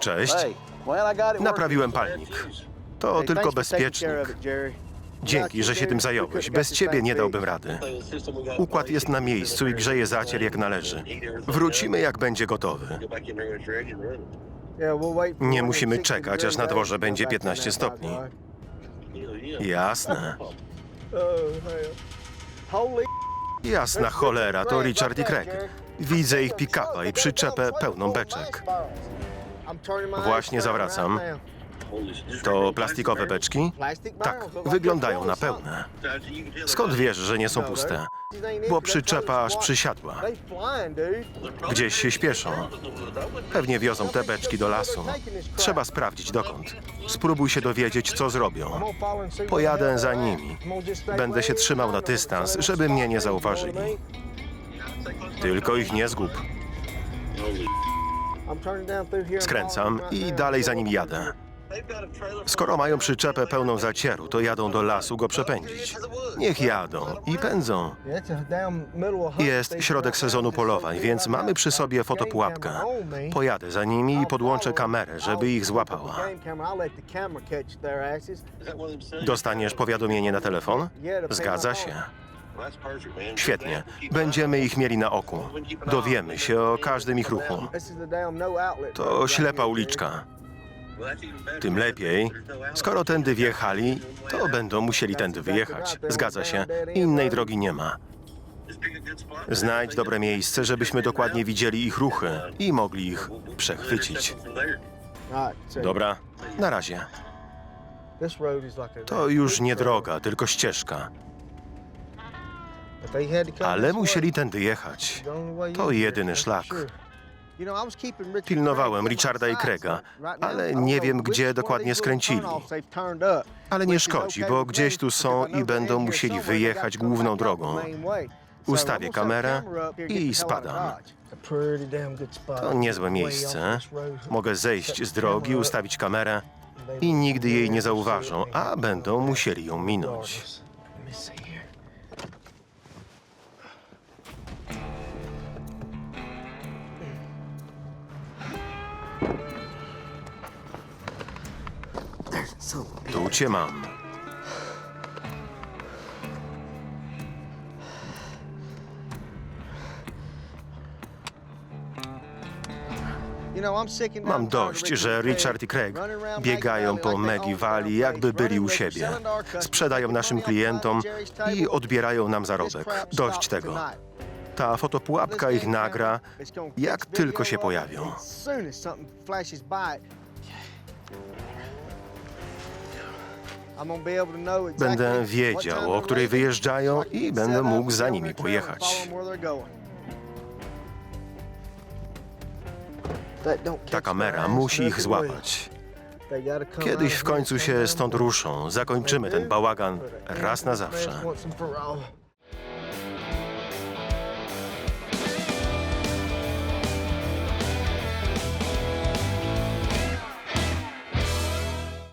Cześć. Naprawiłem palnik. To tylko bezpiecznik. Dzięki, że się tym zająłeś. Bez ciebie nie dałbym rady. Układ jest na miejscu i grzeje zacier jak należy. Wrócimy, jak będzie gotowy. Nie musimy czekać, aż na dworze będzie 15 stopni. Jasne. Jasna cholera, to Richard i Craig. Widzę ich pick-upa i przyczepę pełną beczek. Właśnie zawracam. To plastikowe beczki? Tak, wyglądają na pełne. Skąd wiesz, że nie są puste? Bo przyczepa aż przysiadła. Gdzieś się śpieszą. Pewnie wiozą te beczki do lasu. Trzeba sprawdzić dokąd. Spróbuj się dowiedzieć, co zrobią. Pojadę za nimi. Będę się trzymał na dystans, żeby mnie nie zauważyli. Tylko ich nie zgub. Skręcam i dalej za nimi jadę. Skoro mają przyczepę pełną zacieru, to jadą do lasu go przepędzić. Niech jadą i pędzą. Jest środek sezonu polowań, więc mamy przy sobie fotopułapkę. Pojadę za nimi i podłączę kamerę, żeby ich złapała. Dostaniesz powiadomienie na telefon? Zgadza się. Świetnie. Będziemy ich mieli na oku. Dowiemy się o każdym ich ruchu. To ślepa uliczka. Tym lepiej. Skoro tędy wjechali, to będą musieli tędy wyjechać. Zgadza się. Innej drogi nie ma. Znajdź dobre miejsce, żebyśmy dokładnie widzieli ich ruchy i mogli ich przechwycić. Dobra, na razie. To już nie droga, tylko ścieżka. Ale musieli tędy jechać. To jedyny szlak. Pilnowałem Richarda i Craiga, ale nie wiem, gdzie dokładnie skręcili. Ale nie szkodzi, bo gdzieś tu są i będą musieli wyjechać główną drogą. Ustawię kamerę i spadam. To niezłe miejsce. Mogę zejść z drogi, ustawić kamerę i nigdy jej nie zauważą, a będą musieli ją minąć. Tu cię mam. Mam dość, że Richard i Craig biegają po Maggie Valley, jakby byli u siebie. Sprzedają naszym klientom i odbierają nam zarobek. Dość tego. Ta fotopułapka ich nagra, jak tylko się pojawią. Będę wiedział, o której wyjeżdżają i będę mógł za nimi pojechać. Ta kamera musi ich złapać. Kiedyś w końcu się stąd ruszą. Zakończymy ten bałagan raz na zawsze.